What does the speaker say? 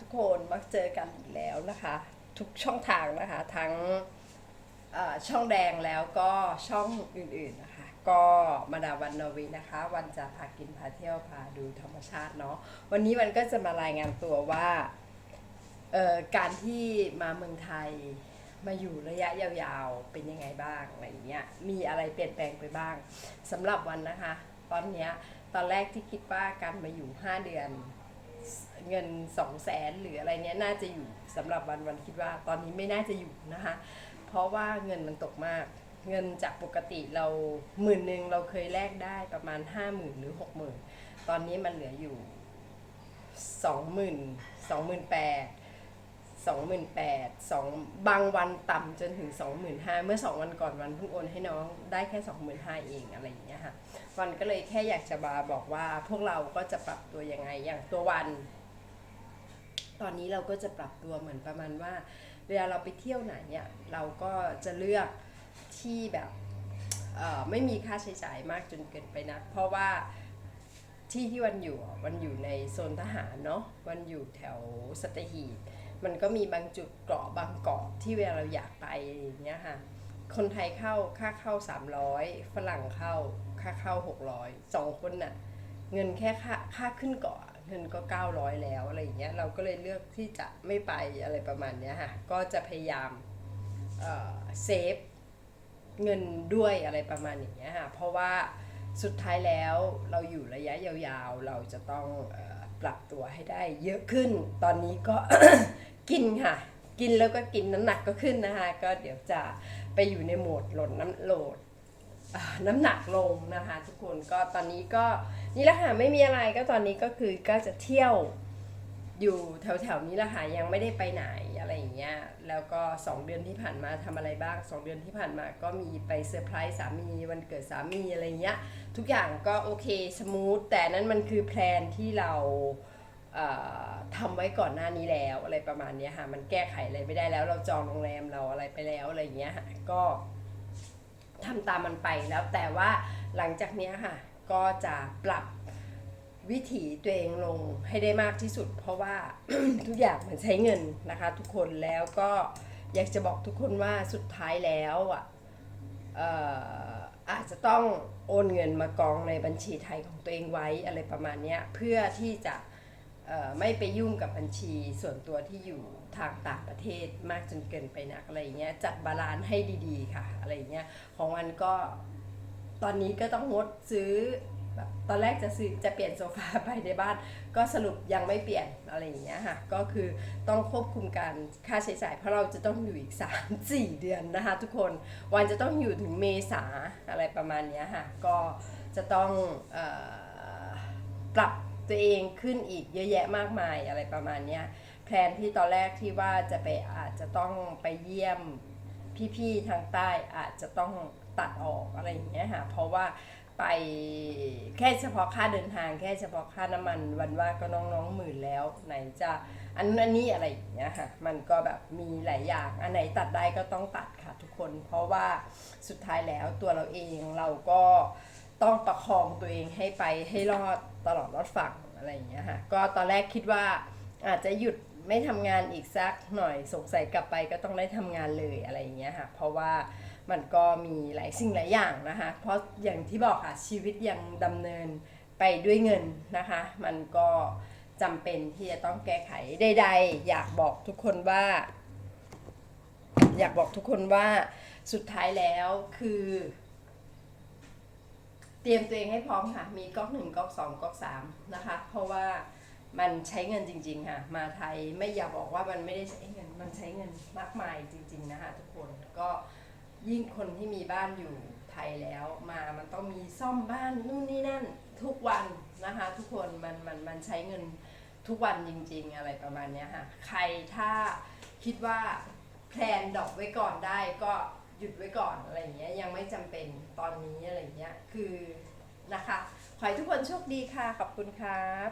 ทุกคนมักเจอกันอีกแล้วนะคะ ทุกช่องทางนะคะ ทั้งช่องแดงแล้วก็ช่องอื่นๆนะคะ ก็มาดาวันนวีนะคะ วันจะพากินพาเที่ยวพาดูธรรมชาติเนาะวันนี้วันก็จะมารายงานตัวว่าการที่มาเมืองไทยมาอยู่ระยะยาวๆ เป็นยังไงบ้างอะไรเงี้ย มีอะไรเปลี่ยนแปลงไปบ้างสำหรับวันนะคะ ตอนเนี้ยตอนแรกที่คิดว่าการมาอยู่ 5 เดือน เงิน2องแสนหรืออะไรเนี้ยน่าจะอยู่สำหรับวันวันคิดว่าตอนนี้ไม่น่าจะอยู่นะคะ เพราะว่าเงินมันตกมาก เงินจากปกติเราหมื่นหนึ่งเราเคยแลกได้ประมาณ5 0,000หรือ60,000ตอนนี้มันเหลืออยู่2 0 0 0 0ื่นสองหมื่นแปด บางวันต่ำจนถึง 25,000 เมื่อ 2 วันก่อนวันเพิ่งโอนให้น้องได้แค่ 25,000 เองอะไรอย่างเงี้ยค่ะ วันก็เลยแค่อยากจะมาบอกว่าพวกเราก็จะปรับตัวยังไงอย่างตัววัน ตอนนี้เราก็จะปรับตัวเหมือนประมาณว่า เวลาเราไปเที่ยวไหนเนี่ยเราก็จะเลือกที่แบบไม่มีค่าใช้จ่ายมากจนเกินไปนะเพราะว่าที่ที่วันอยู่วันอยู่ในโซนทหารเนาะวันอยู่แถวสัตหีบ มันก็มีบางจุดเกาะบางเกาะที่เวลาเราอยากไปอย่างเงี้ยค่ะคนไทยเข้าค่าเข้า 300 ฝรั่งเข้าค่าเข้า 600สองคนน่ะเงินแค่ค่าค่าขึ้นเกาะเงินก็ 900 แล้วอะไรอย่างเงี้ยเราก็เลยเลือกที่จะไม่ไปอะไรประมาณเนี้ยค่ะก็จะพยายามเซฟเงินด้วยอะไรประมาณอย่างเงี้ยค่ะเพราะว่าสุดท้ายแล้วเราอยู่ระยะยาวๆ เราจะต้องเออ ปรับตัวให้ได้เยอะขึ้น ตอนนี้ก็ กินค่ะ กินแล้วก็กินน้ำหนักก็ขึ้นนะคะ ก็เดี๋ยวจะไปอยู่ในโหมดลดน้ำโหลดน้ำหนักลงนะคะ ทุกคนก็ตอนนี้ก็นี่แหละค่ะไม่มีอะไรก็ตอนนี้ก็คือก็จะเที่ยว อยู่แถวๆนี้แหละค่ะยังไม่ได้ไปไหนอะไรอย่างเงี้ยแล้วก็ 2 เดือนที่ผ่านมาทำอะไรบ้าง 2 เดือนที่ผ่านมาก็มีไปเซอร์ไพรส์สามีวันเกิดสามีอะไรเงี้ยทุกอย่างก็โอเคสมูทแต่นั้นมันคือแพลนที่เราเอ่อทำไว้ก่อนหน้านี้แล้วอะไรประมาณนี้ค่ะมันแก้ไขอะไรไม่ได้แล้วเราจองโรงแรมเราอะไรไปแล้วอะไรอย่างเงี้ยค่ะก็ทำตามมันไปแล้วแต่ว่าหลังจากเนี้ยค่ะก็จะปรับ วิถีตัวเองลงให้ได้มากที่สุด เพราะว่าทุกอย่างมันใช้เงินนะคะ ทุกคนแล้วก็อยากจะบอกทุกคนว่าสุดท้ายแล้วอะอาจจะต้องโอนเงินมากองในบัญชีไทยของตัวเองไว้อะไรประมาณนี้เพื่อที่จะไม่ไปยุ่งกับบัญชีส่วนตัวที่อยู่ทางต่างประเทศมากจนเกินไปนักอะไรเงี้ยจัดบาลานซ์ให้ดีๆค่ะอะไรเงี้ยของวันก็ตอนนี้ก็ต้องงดซื้อ ตอนแรกจะซื้อจะเปลี่ยนโซฟาไปในบ้าน ก็สรุปยังไม่เปลี่ยนอะไรอย่างเงี้ยค่ะ ก็คือต้องควบคุมการค่าใช้จ่าย เพราะเราจะต้องอยู่อีก 3 4 เดือนนะคะ ทุกคนวันจะต้องอยู่ถึงเมษาอะไรประมาณเนี้ยค่ะ ก็จะต้องออปรับตัวเองขึ้นอีกเยอะแยะมากมายอะไรประมาณเนี้ยแพลนที่ตอนแรกที่ว่าจะไปอาจจะต้องไปเยี่ยมพี่ๆทางใต้อาจจะต้องตัดออกอะไรอย่างเงี้ยค่ะเพราะว่า ไปแค่เฉพาะค่าเดินทางแค่เฉพาะค่าน้ำมันวันว่าก็น้องๆหมื่นแล้ว ไหนจะอันนู้นอันนี้อะไรอย่างเงี้ยค่ะมันก็แบบมีหลายอย่างอันไหนตัดได้ก็ต้องตัดค่ะทุกคน เพราะว่าสุดท้ายแล้วตัวเราเองเราก็ต้องประคองตัวเองให้ไปให้รอดตลอดรอดฝั่งอะไรอย่างเงี้ยค่ะก็ตอนแรกคิดว่าอาจจะหยุดไม่ทำงานอีกสักหน่อยสงสัยกลับไปก็ต้องได้ทำงานเลยอะไรอย่างเงี้ยค่ะเพราะว่า มันก็มีหลายสิ่งหลายอย่างนะคะ เพราะอย่างที่บอกค่ะชีวิตยังดำเนินไปด้วยเงินนะคะ มันก็จำเป็นที่จะต้องแก้ไขใดๆอยากบอกทุกคนว่า อยากบอกทุกคนว่าสุดท้ายแล้วคือ เตรียมตัวเองให้พร้อมค่ะ มีก๊อกหนึ่งก๊อกสองก๊อกสามนะคะ เพราะว่ามันใช้เงินจริง ๆ ค่ะ มาไทยไม่อยากบอกว่ามันไม่ได้ใช้เงิน มันใช้เงินมากมายจริง ๆ นะคะทุกคนก็ ยิ่งคนที่มีบ้านอยู่ไทยแล้วมามันต้องมีซ่อมบ้านนู่นนี่นั่นทุกวันนะคะ ทุกคนมันมันมันใช้เงินทุกวันจริง ๆ อะไรประมาณเนี้ยค่ะ ใครถ้าคิดว่าแพลนดอกไว้ก่อนได้ก็หยุดไว้ก่อนอะไรอย่างเงี้ยยังไม่จำเป็นตอนนี้อะไรอย่างเงี้ยคือนะคะ ขอให้ทุกคนโชคดีค่ะ ขอบคุณครับ